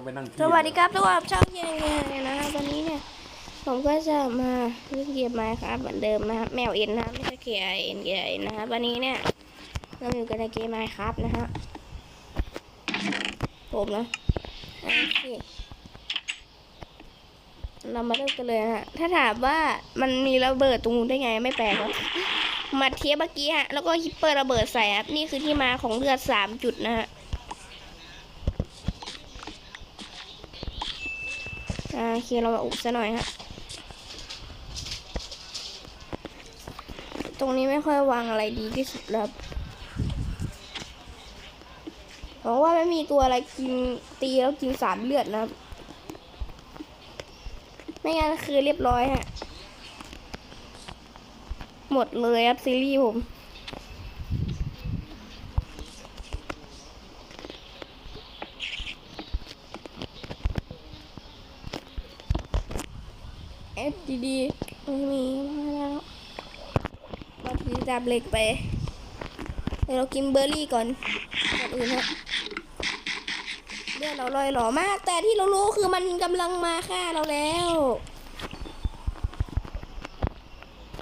ต้องไปนั่งสวัสดีครับทุกคนช่องเกียร์เนะฮะวันนี้เนี่ย ผมก็จะมาเล่นเกมไมค์ครับเหมือนเดิมนะครับแมวเอ็นนะครับไม่ใช่เกียร์เอ็นเกียร์เอ็นนะครับวันนี้เนี่ยเราอยู่กันในเกมไมค์ครับนะฮะผมนะโอเคเรามาเริ่มกันเลยฮะถ้าถามว่ามันมีระเบิดตรงนู้นได้ไงไม่แปลกครับมาเทียบเมื่อกี้ฮะแล้วก็ฮิปเปอร์ระเบิดใส่ครับนี่คือที่มาของเลือดสามจุดนะฮะ อ่าโอเคเราอุบซะหน่อยฮะ ตรงนี้ไม่ค่อยวางอะไรดีที่สุดแล้วครับเพราะว่าไม่มีตัวอะไรกินตีแล้วกินสามเลือดนะครับ ไม่งั้นคือเรียบร้อยฮะ หมดเลยครับซีรีส์ผม เอฟดีดีไม่มีมาแล้วเราถือ ดาบเหล็กไปเดี๋ยวเรากินเบอร์รี่ก่อนก่อนอื่นฮะเลือดเราลอยหล่อมาก แต่ที่เรารู้คือมันกำลังมาฆ่าเราแล้ว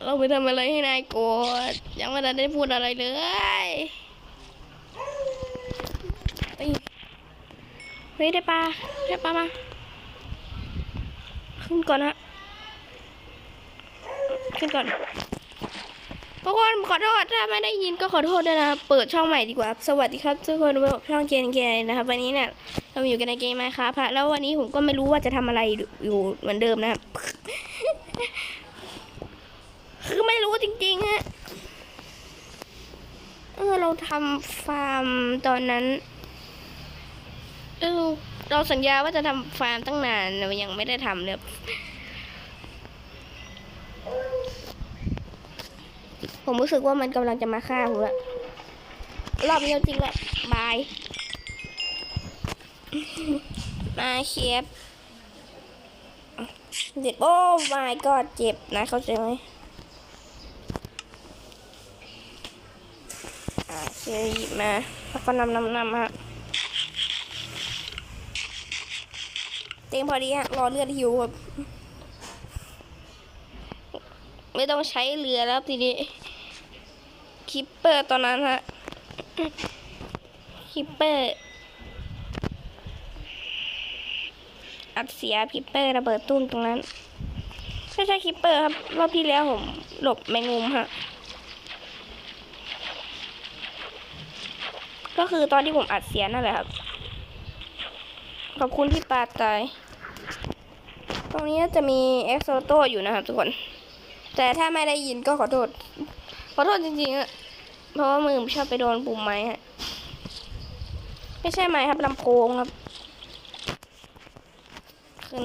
เราไปทำอะไรให้นายโกรธยังไม่ทันได้พูดอะไรเลยเฮ้ยเฮ้ยได้ปลาได้ปลามา ขึ้นก่อนฮะขึ้นก่อน ทุกคนขอโทษถ้าไม่ได้ยินก็ขอโทษด้วยนะครับเปิดช่องใหม่ดีกว่า สวัสดีครับทุกคนพบช่องเกนเกนนะครับ วันนี้เนี่ยเราอยู่กันในเกมไหมครับแล้ววันนี้ผมก็ไม่รู้ว่าจะทำอะไรอยู่เหมือนเดิมนะครับคือไม่รู้จริงๆฮะเออเราทำฟาร์มตอนนั้นเออเราสัญญาว่าจะทำฟาร์มตั้งนานเรายังไม่ได้ทำเลย ผมรู้สึกว่ามันกำลังจะมาฆ่าผมละรอบนี้จริงละบาย มาเชียบเจ็บโอ้ my god เจ็บนะเข้าใจไหมอาเชียร์หยิบมาแล้วก็นำนำนำฮะเต็มพอดีฮะรอเลือดหิวแบบ ไม่ต้องใช้เรือแล้วทีนี้คิปเปอร์ตอนนั้นฮะคิปเปอร์อัดเสียคิปเปอร์ระเบิดตุ้มตรงนั้นไม่ใช่คิปเปอร์ครับรอบที่แล้วผมหลบแมงมุมฮะก็คือตอนที่ผมอัดเสียนั่นแหละครับ ขอบคุณที่ปาตาย ตรงนี้จะมีเอ็กโซโตอยู่นะครับทุกคน แต่ถ้าไม่ได้ยินก็ขอโทษ ขอโทษจริงๆอะเพราะว่ามือชอบไปโดนปุ่มไม้ฮะ ไม่ใช่ไม้ครับลำโพงครับ ขึ้น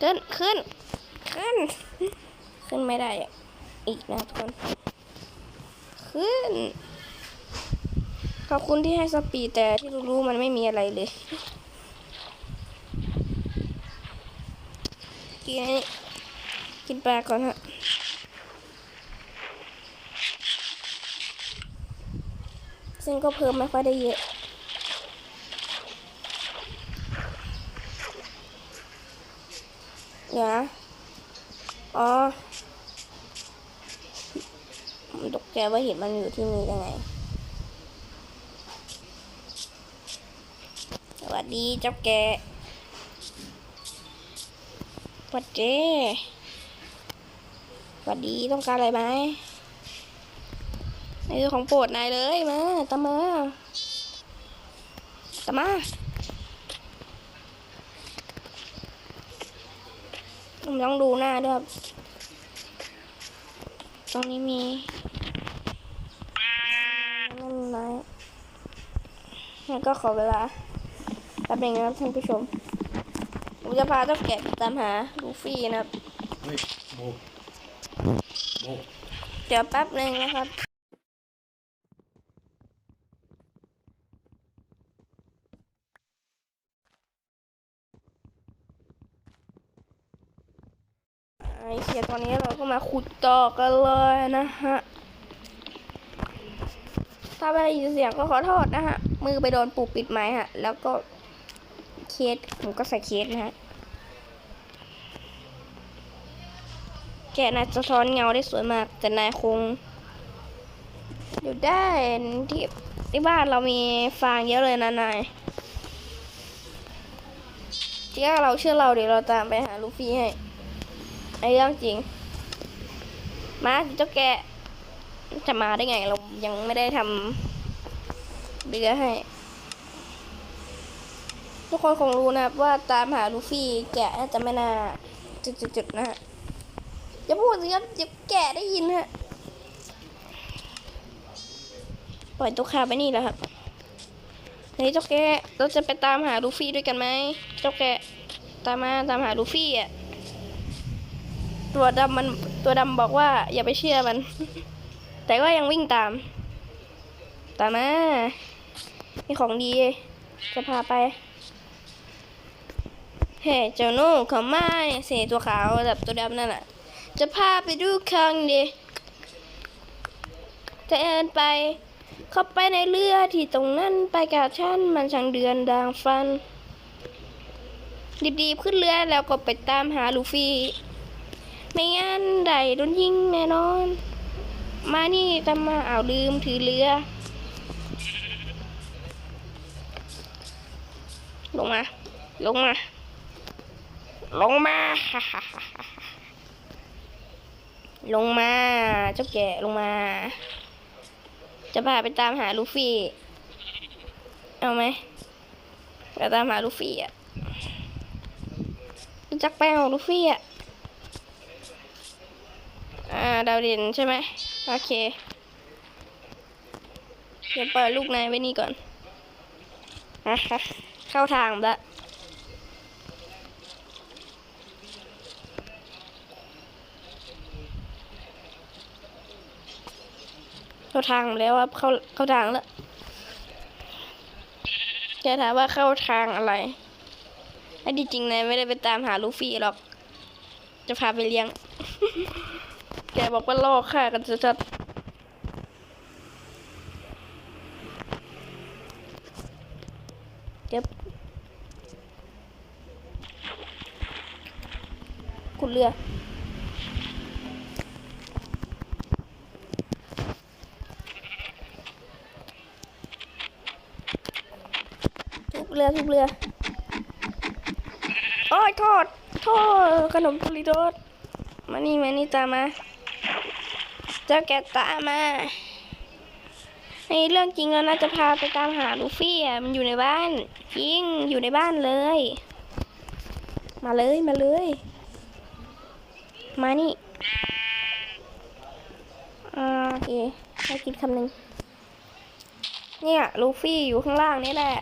ขึ้น ขึ้น ขึ้น ขึ้นไม่ได้อีกนะทุกคน ขึ้น ขอบคุณที่ให้สปีดแต่ที่รู้ๆมันไม่มีอะไรเลยกินอันนี้ กินปลาก่อนฮะซึ่งก็เพิ่มไม่ค่อยได้เยอะเดี๋ยวนะอ๋อผมตกใจว่าเห็นมันอยู่ที่นี่ได้ไง สวัสดีเจ้าแกะสวัสดี สวัสดีต้องการอะไรไหมนี่คือของโปรดนายเลยมาตามาตามาผมต้องดูหน้าด้วยครับตรงนี้มีไม่มีไม้งั้นก็ขอเวลาแป๊บนึงนะครับท่านผู้ชมผมจะพาเจ้าแกะตามหาลูฟี่นะครับ เดี๋ยวแป๊บหนึ่งนะครับ ไอเชียตอนนี้เราก็มาขุดต่อกันเลยนะฮะ ถ้าไม่ได้ยินเสียงก็ขอโทษนะฮะ มือไปโดนปูปิดไม้ฮะ แล้วก็เคสผมก็ใส่เคสนะฮะ แกะนายสะท้อนเงาได้สวยมาก แต่นายคง อยู่ได้ที่ที่บ้านเรามีฟางเยอะเลยนะนายที่เราเชื่อเราเดี๋ยวเราตามไปหาลูฟี่ให้ไอ้เรื่องจริง มาเจ้าแกจะมาได้ไงเรายังไม่ได้ทำเรือให้ ทุกคนคงรู้นะว่าตามหาลูฟี่แกะน่าจะไม่น่าจุดๆๆนะฮะ อย่าพูดสิครับเดี๋ยวแกะได้ยินฮะ ปล่อยตัวคาไปนี่แล้วครับเฮ้ยเจ้าแกเราจะไปตามหาลูฟี่ด้วยกันไหมเจ้าแกตามมาตามหาลูฟี่อะ ตัวดำมันตัวดำบอกว่า อย่าไปเชื่อมัน แต่ก็ยังวิ่งตาม ตามมามีของดี จะพาไปเฮ้เจ้าหนูเขามาเนี่ยเสียตัวขาวแบบตัวดำนั่นแหละ จะพาไปดูครั้งดีจะเอินไป เข้าไปในเรือที่ตรงนั้นไปกับฉันมันช่างเดือนดังฟันดีๆขึ้นเรือแล้วก็ไปตามหาลูฟี่ ไม่งั้นได้โดนยิงแน่นอน มานี่ตามมาเอาวลืมถือเรือ ลงมา ลงมา ลงมา ลงมาเจ้าแก่ลงมา จะพาไปตามหาลูฟี่ เอาไหมไปตามหาลูฟี่อะรู้จักแป้งของลูฟี่อะอ่าดาวเด่นใช่ไหมโอเคเดี๋ยวเปิดลูกนายไว้นี่ก่อนอเข้าทางละ เข้า ทางแล้วครับเข้าเข้าทางแล้วแกถามว่าเข้าทางอะไรไอ้ที่จริงนายไม่ได้ไปตามหาลูฟี่หรอก จะพาไปเลี้ยง แกบอกว่าล่อฆ่ากันชัดๆเก็บขุดเรือ ทุบเรือทุบเรือโอ้ยโทษโทษขนมตุลิโดสมานี่มานี่ตามมาเจ้าแกตามมาในเรื่องจริงแล้วน่าจะพาไปตามหาลูฟี่อะมันอยู่ในบ้านจริงอยู่ในบ้านเลย มาเลยมาเลย มานี่อ่าโอเคให้กินคำหนึ่งเนี่ยลูฟี่อยู่ข้างล่างนี่แหละ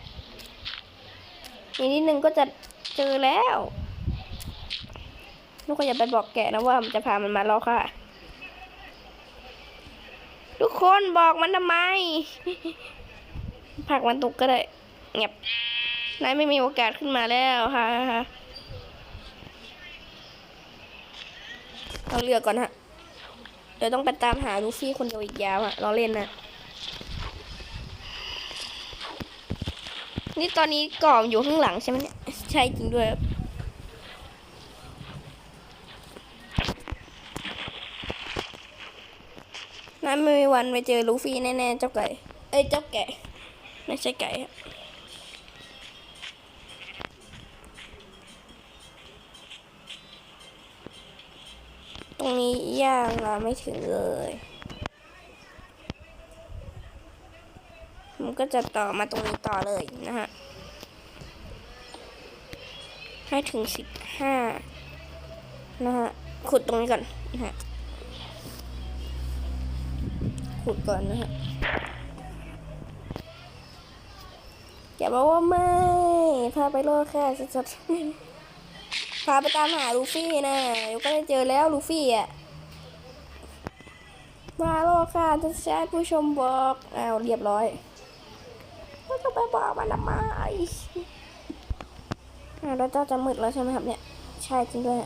อีกนิดนึงก็จะเจอแล้วลูกก็อย่าไปบอกแกนะว่ามันจะพามันมาล้อค่ะ ทุกคนบอกมันทำไมผักมันตกก็ได้เงียบนายไม่มีโอกาสขึ้นมาแล้วค่ะเอาเรือก่อนฮะ เดี๋ยวต้องไปตามหาลูฟี่คนเดียวอีกยาวอะเราเล่นนะ นี่ตอนนี้กล่องอยู่ข้างหลังใช่ไหมเนี่ย ใช่จริงด้วยครับนั้นไม่มีวันไปเจอลูฟี่แน่ๆเจ้าไก่ เอ้ยเจ้าแกะ ไม่ใช่ไก่ครับตรงนี้ย่างมาไม่ถึงเลย มันก็จะต่อมาตรงนี้ต่อเลยนะฮะให้ถึงสิบห้านะฮะขุดตรงนี้ก่อนนะฮะขุดก่อนนะฮะอย่าบอกว่าไม่พาไปโลดแค่สัดๆพาไปตามหาลูฟี่นะเดี๋ยวก็ได้เจอแล้วลูฟี่อะมาโลค่ะจะแชทผู้ชมบอกเอาเรียบร้อย จะไปบอกมันทำไมอ่าแล้วเจ้าจะมืดแล้วใช่ไหมครับเนี่ย ใช่จริงด้วย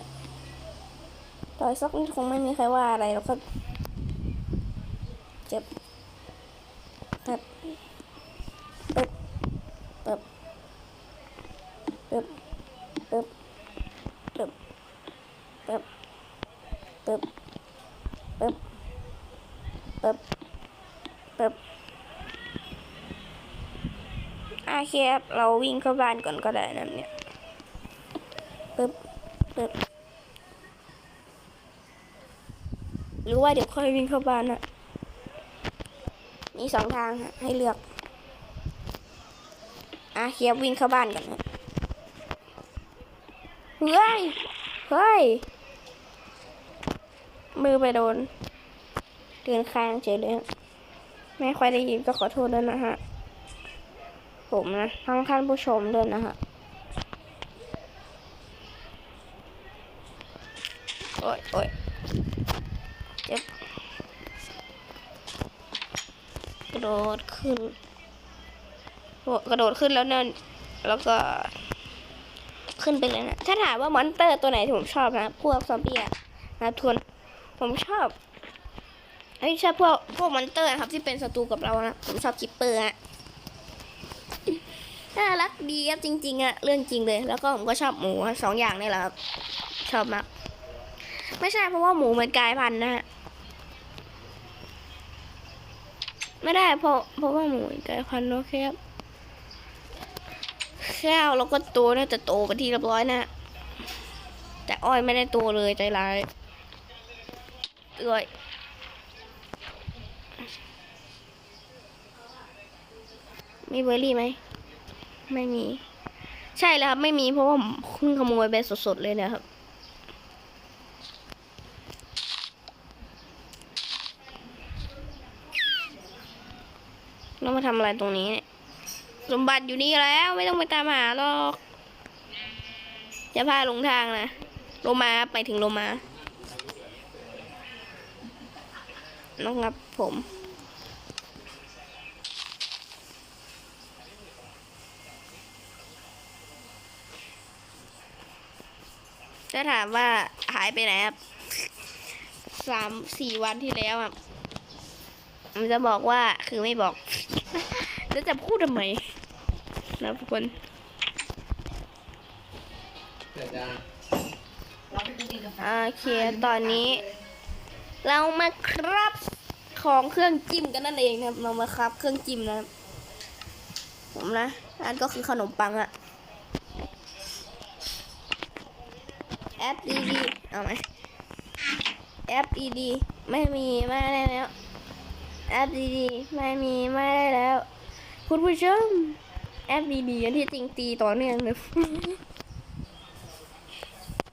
ต่อยซอกนี่คงไม่มีใครว่าอะไรแล้วก็เจ็บครับปึ๊บปึ๊บปปึ๊บปึ๊บปึ๊บปึ๊บปึ๊บปึ๊บปึ๊บปึ๊บ โอเคครับเราวิ่งเข้าบ้านก่อนก็ได้นะเนี่ยปึ๊บปึ๊บหรือว่าเดี๋ยวค่อยวิ่งเข้าบ้านนะมีสองทางฮะให้เลือกอะเคียบวิ่งเข้าบ้านก่อนนะเฮ้ยเฮ้ยมือไปโดนเดินค้างเฉยเลย ไม่ค่อยได้ยินก็ขอโทษด้วยนะฮะ ผมนะทั้งท่านผู้ชมด้วยนะฮะโอ้ยโอ้ยเจ็บกระโดดขึ้นโอ้กระโดดขึ้นแล้วเนี่ยแล้วก็ ขึ้นไปเลยนะถ้าถามว่ามอนเตอร์ตัวไหนที่ผมชอบนะพวกซอมบี้อะนะทวนผมชอบไม่ใช่พวกพวกมอนเตอร์นะครับที่เป็นศัตรูกับเรานะผมชอบคิปเปอร์อะ น่ารักดีครับจริง ๆอะเรื่องจริงเลย แล้วก็ผมก็ชอบหมูสองอย่างนี่แหละครับ ชอบมาก ไม่ใช่เพราะว่าหมูมันกลายพันธุ์นะฮะไม่ได้เพราะเพราะว่าหมูกลายพันธุ์โอเคครับข้าวแล้วก็โตน่าจะโตไปที่เรียบร้อยนะ แต่อ้อยไม่ได้โตเลยใจร้ายเอ้ยมีเบอร์รี่ไหม ไม่มี ใช่แล้วครับ ไม่มีเพราะว่าผมเพิ่งขโมยไปสดๆเลยนะครับ เรามาทำอะไรตรงนี้ สมบัติอยู่นี่แล้วไม่ต้องไปตามหาหรอกจะพาลงทางนะ โลมาไปถึงโลมาน้องครับผม จะถามว่าหายไปไหนครับสามสี่วันที่แล้วอะมันจะบอกว่าคือไม่บอก แล้วจะพูดทำไมนะทุกคนเดี๋ยวจะโอเคตอนนี้ เรามาครับของเครื่องจิ้มกันนั่นเองนะครับเรามาครับเครื่องจิ้มนะครับผมนะอันก็คือขนมปังอะแอปดีดี เอาไหมแอปดีดีไม่มีไม่ได้แล้วแอปดีดีไม่มีไม่ได้แล้วคุณผู้ชมแอปดีดีอันที่จริงตีต่อเนื่องเลย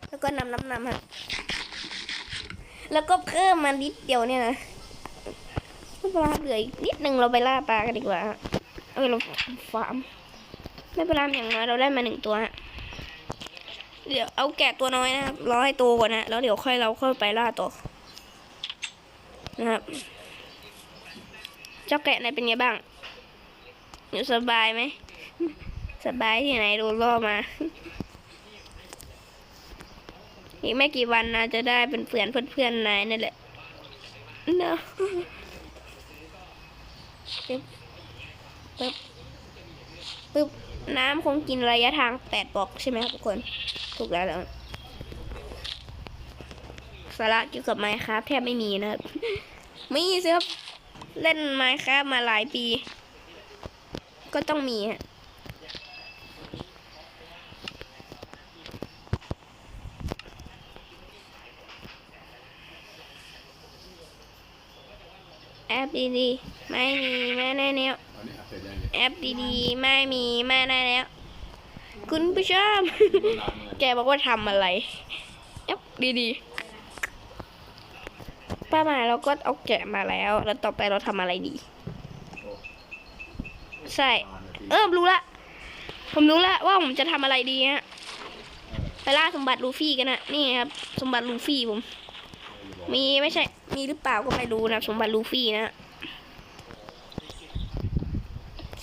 แล้วก็นำน้ำนำฮะแล้วก็เพิ่มมานิดเดียวเนี่ยนะไม่เป็นไรครับเหลืออีกนิดหนึ่งเราไปล่าปลากันดีกว่าเออเราทำฟาร์มไม่เป็นไรอย่างน้อยเราได้มาหนึ่งตัวฮะ เดี๋ยวเอาแกะตัวน้อยนะครับรอให้โตก่อนนะแล้วเดี๋ยวค่อยเราค่อยไปล่าต่อนะครับเจ้าแกะนายเป็นไงบ้างอยู่สบายไหมสบายที่ไหนโดนล่อมา อีกไม่กี่วันนะจะได้เป็นเพื่อนเพื่อนๆนายนั่นแหละเนาะปึ๊บปึ๊บปึ๊บ น้ำคงกินระยะทางแปดบอกใช่ไหมครับทุกคน ถูกแล้วแล้วสาระเกี่ยวกับไมค์ครับแทบไม่มีนะครับ มีสิครับ เล่นไมค์ครับมาหลายปี ก็ต้องมีฮะแอปดีๆไม่มีไม่แนนี้อัพเสร็จยังเนี่ย แอปดีๆ ไม่มีไม่ได้แล้ว คุณผู้ชมล้างมือแกบอกว่าทำอะไร แอปดีๆป้าหมายเราก็เอาแกะมาแล้ว แล้วต่อไปเราทำอะไรดี ใช่ประมาณนาทีเออรู้ละ ผมรู้ละว่าผมจะทำอะไรดีฮะไปล่าสมบัติลูฟี่กันนะนี่ครับ สมบัติลูฟี่ผม มีไม่ใช่ มีหรือเปล่าก็ไม่รู้นะ สมบัติลูฟี่นะ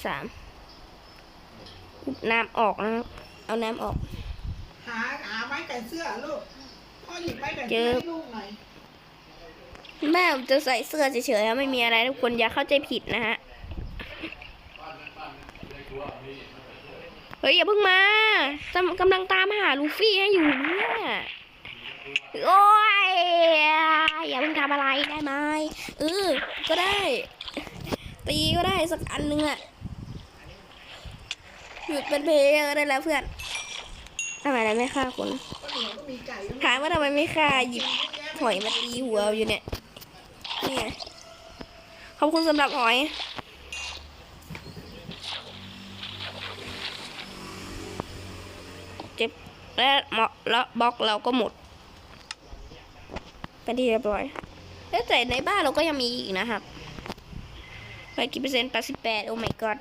สามน้ำออกนะครับ เอาน้ำออก หาหาไม้แขวนเสื้อลูก พ่อหยิบไม้แขวนเจเสื้ออให้ลูกหน่อย แม่ผมจะใส่เสื้อเฉยๆครับไม่มีอะไรทุกคนอย่าเข้าใจผิดนะฮะ เฮ้ยอย่าเพิ่งมาจำกำลังตามหาลูฟี่ให้อยู่เนี่ยโอ้ยอย่าเพิ่งทำอะไรได้ไหมเออก็ได้ ตีก็ได้สักอันหนึงอะ หยุดเป็นเพลเยอร์ได้แล้วเพื่อนทำไมเราไม่ฆ่าคนถามว่าทำไมไม่ฆ่าหยิบหอยมาตีหัวอยู่เนี่ยนี่ไงขอบคุณสำหรับหอยเจ็บและหมาะแล้วบล็อกเราก็หมดเป็นที่เรียบร้อยแล้วแต่ในบ้านเราก็ยังมีอีกนะครับไปกี่เปอร์เซ็นต์แปดสิบแปดโอ้ my god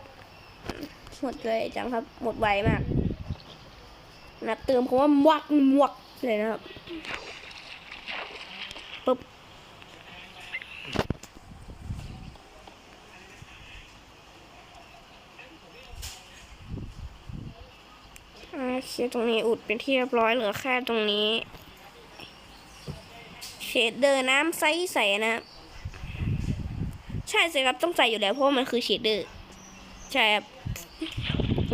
หมดเลยจังครับ หมดไวมากนับเติมคำว่ามวักมวกเลยนะครับปึ๊บอ่าเคลียร์ตรงนี้อุดเป็นที่เรียบร้อยเหลือแค่ตรงนี้ เชดเดอร์น้ำใสๆนะ ใช่สิครับต้องใส่อยู่แล้วเพราะมันคือเชดเดอร์ ใช่ครับ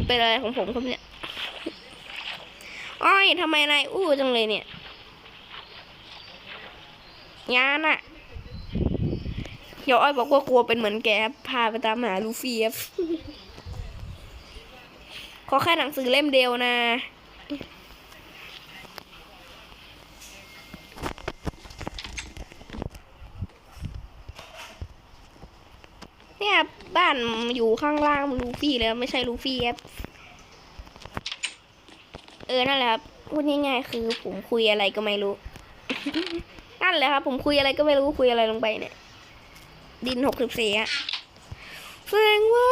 เป็นอะไรของผมครับเนี่ยอ้อยทำไมนายอู้จังเลยเนี่ยยานอะเดี๋ยวอ้อยบอกว่ากลัวเป็นเหมือนแกพาไปตามหาลูฟี่ครับขอแค่หนังสือเล่มเดียวนะ เนี่ยบ้านอยู่ข้างล่างลูฟี่แล้วไม่ใช่ลูฟี่ครับเออนั่นแหละครับพูดง่ายๆคือผมคุยอะไรก็ไม่รู้ นั่นแหละครับ ผมคุยอะไรก็ไม่รู้คุยอะไรลงไปเนี่ย ดินหกสิบสี่อะแสดงว่า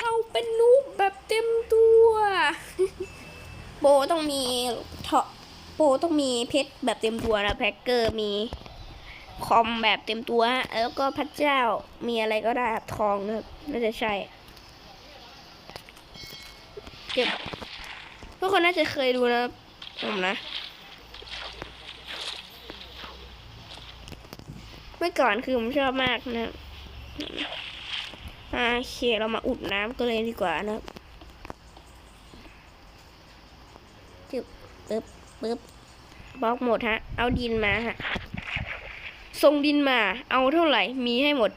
เราเป็นนูบแบบเต็มตัวโบต้องมีเถาะโบต้องมีเพชรแบบเต็มตัวนะแพ็กเกอร์มีคอมแบบเต็มตัว แล้วก็พระเจ้ามีอะไรก็ได้ทองนะครับ น่าจะใช่ เก็บทุกคนน่าจะเคยดูนะผมนะ เมื่อก่อนคือผมชอบมากนะโอเคเรามาอุดน้ำก็เลยดีกว่านะครับจึบปึ๊บปึ๊บบล็อกหมดฮะ เอาดินมาฮะส่งดินมา เอาเท่าไหร่ มีให้หมด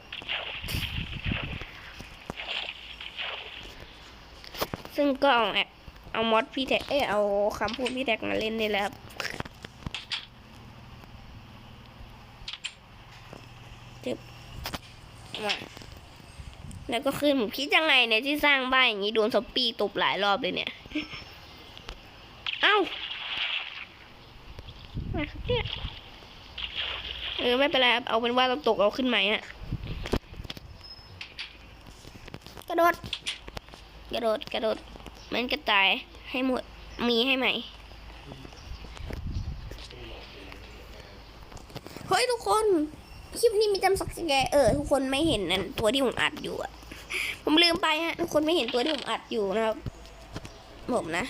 ซึ่งก็เอาแอเอามอดพี่แท็กเอ้เอาคำพูดพี่แท็กมาเล่นนี่แหละครับจึบมาแล้วก็คือผมคิดยังไงเนี่ยที่สร้างบ้านอย่างนี้โดนซอปปี้ตบหลายรอบเลยเนี่ย เอ้าอะไรครับเนี่ยเออไม่เป็นไรครับเอาเป็นว่าเราตกเอาขึ้นใหม่ฮะกระโดด กระโดดกระโดด มันกระต่ายให้หมด มีให้ไหม เฮ้ยทุกคน คลิปนี้มีจำสักแกเออทุกคนไม่เห็นนั่นตัวที่ผมอัดอยู่อะผมลืมไปฮะทุกคนไม่เห็นตัวที่ผมอัดอยู่นะครับผมนะ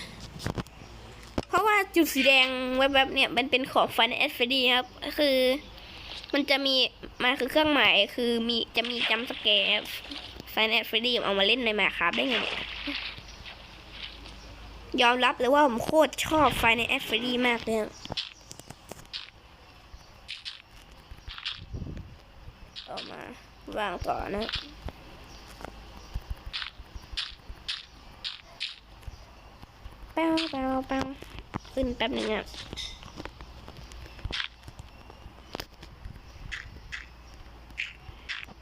เพราะว่าจุดสีแดงแวบๆเนี่ยมันเป็นของฟันเอสฟดีครับ คือ มันจะมีมันคือเครื่องหมายคือมีจะมีจำสแกร์ฟันเอสฟดีเอามาเล่นในมาครับได้ไงเนี่ย ยอมรับเลยว่าผมโคตรชอบไฟในแอฟฟรีมากเลยออกมาวางต่อนะแป้วแป้วแป้วขึ้นแป๊บหนึงอะ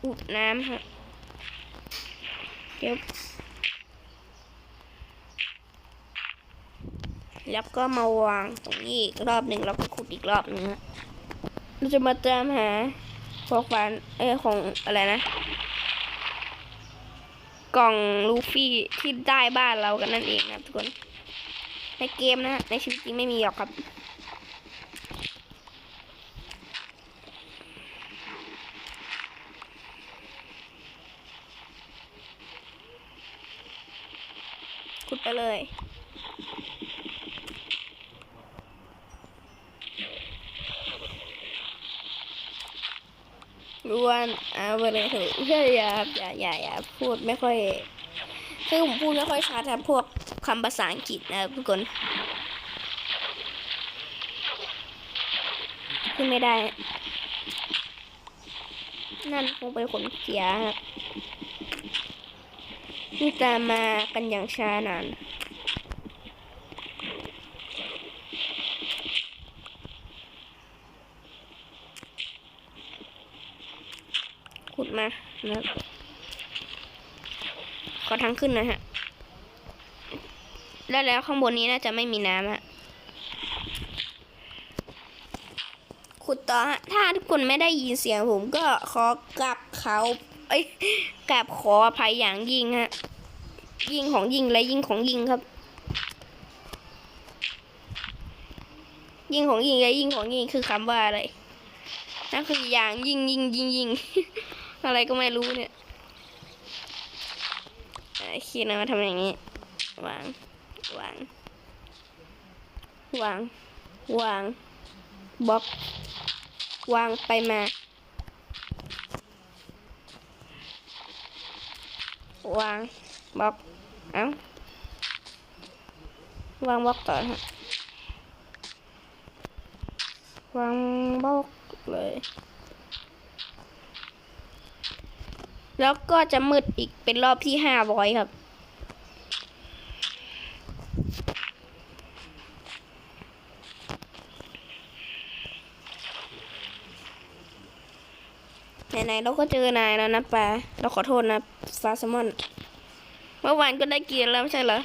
อุดน้ำฮะเดี๋ยว แล้วก็มาวางตรงนี้อีกรอบหนึ่งแล้วก็ขุดอีกรอบหนึ่งฮะเราจะมาตามหาพวกฟันเอ้ของอะไรนะ กล่องลูฟี่ที่ได้บ้านเรากันนั่นเองนะทุกคน ในเกมนะฮะในชีวิตจริงไม่มีหรอกครับขุดไปเลย รวนเอาไปเลยเถอะเพื่อย่าอย่าอย่าอย่าพูดไม่ค่อยคือผมพูดไม่ค่อยชัดครับพวกคำภาษาอังกฤษนะทุกคนขึ้นไม่ได้ นั่นคงเป็นขนเสียครับนี่ตามมากันอย่างช้านาน มานะครับขอทางขึ้นนะฮะแล้วแล้วข้างบนนี้น่าจะไม่มีน้ำฮะขุดต่อฮะถ้าทุกคนไม่ได้ยินเสียงผมก็ขอกลับเขาเอ้ยกราบขออภัยอย่างยิ่งฮะยิ่งของยิ่งและยิ่งของยิ่งครับ ยิ่งของยิ่งและยิ่งของยิ่งคือคำว่าอะไรนั่นคืออย่างยิ่งยิ่งยิ่งยิ่ง อะไรก็ไม่รู้เนี่ยเอ่อคิดนะมาทำอย่างนี้ วาง วาง วาง วางบล็อก วางไปมา วางบล็อก เอ้าวางบล็อกต่อฮะวางบล็อกเลย แล้วก็จะมืดอีกเป็นรอบที่ห้าร้อยครับ ไหนๆเราก็เจอนายแล้วนะปลาเราขอโทษนะฟาสมอน เมื่อวานก็ได้เกียร์แล้วไม่ใช่เหรอ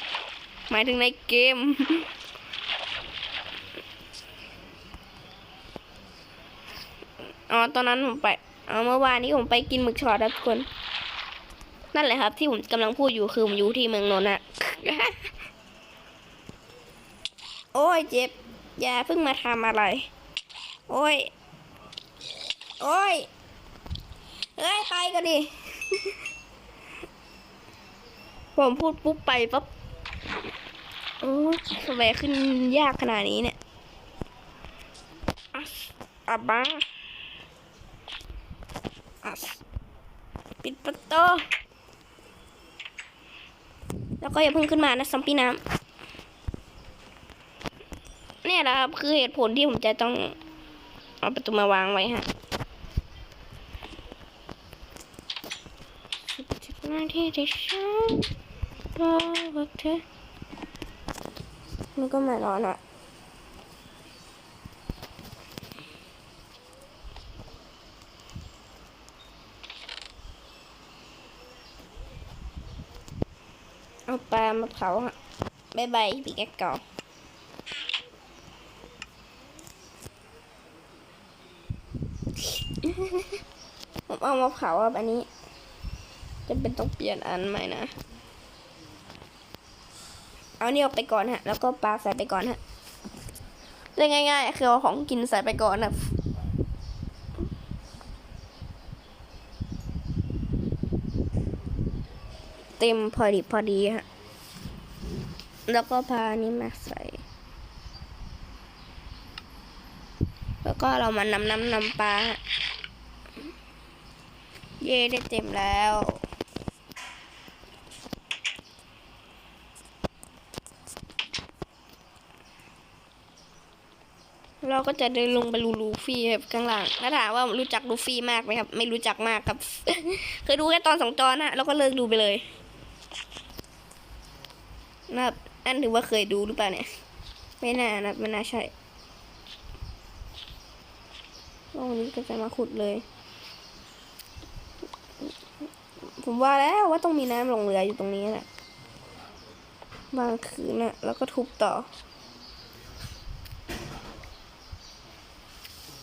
หมายถึงในเกมอ๋อ ตอนนั้นผมไป เอ๋อเมื่อวานนี้ผมไปกินหมึกช็อตครับทุกคน นั่นแหละครับ ที่ผมกำลังพูดอยู่คือผมอยู่ที่เมืองนนท์อะโอ้ยเจ็บ อย่าเพิ่งมาทำอะไร โอ้ย โอ้ยเอ้ยไปกันดิ ผมพูดปุ๊บไปปั๊บโอ้ยสแวขึ้นยากขนาดนี้เนี่ยอัสอับบ้าอัสปิดประตู แล้วก็อย่าเพิ่งขึ้นมานะซัมปี้น้ำเนี่ยแหละครับ คือเหตุผลที่ผมจะต้องเอาประตูมาวางไว้ฮะนาทีที่ฉันรอเธอมันก็ไม่ร้อนอะ เอามาเผาฮะบายบายปีกแกเก่าผมเอามาเผาครับอันนี้ จะเป็นต้องเปลี่ยนอันใหม่นะ เอานี่ออกไปก่อนฮะ แล้วก็ปลาใส่ไปก่อนฮะเรื่องง่ายๆคือเอาของกินใส่ไปก่อนนะเต็มพอดีพอดีฮะ แล้วก็พาอันนี้มาใส่ แล้วก็เรามานำน้ำนำปลา เย่ได้เต็มแล้วเราก็จะเดินลงไปลูลูฟี่ครับข้างล่างถ้าถามว่ารู้จักลูฟี่มากไหมครับ ไม่รู้จักมากครับ เคยดูแค่ตอนสองตอนนะแล้วก็เลิกดูไปเลยนะครับ อันถือว่าเคยดูหรือเปล่าเนี่ย ไม่น่านะไม่น่าใช่ตรงนี้ก็จะมาขุดเลย ผมว่าแล้วว่าต้องมีน้ำหลงเหลืออยู่ตรงนี้แหละบางคืนน่ะแล้วก็ทุบต่อ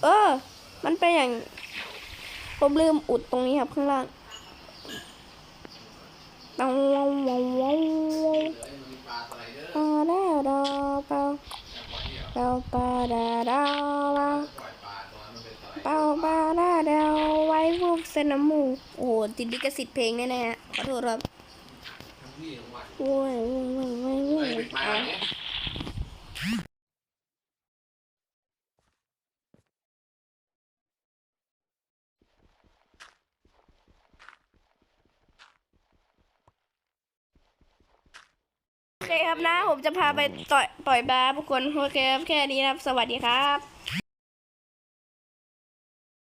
เออ มันเป็นอย่าง ผมลืมอุดตรงนี้ครับข้างล่างตองว้าวว้าว ดาเปลาปลาปลาดาดาปลาปลาปลาดาดาไว้พวกเซนามูโอ้โหติดลิขสิทธิ์เพลงแน่ๆขอโทษครับโอ้ยโอ้ยโอ้ยโอ้ยโว้ยอะ นะ ผมจะพาไปต่อยปล่อยปลาทุกคนโอเคครับแค่นี้นะครับ สวัสดีครับ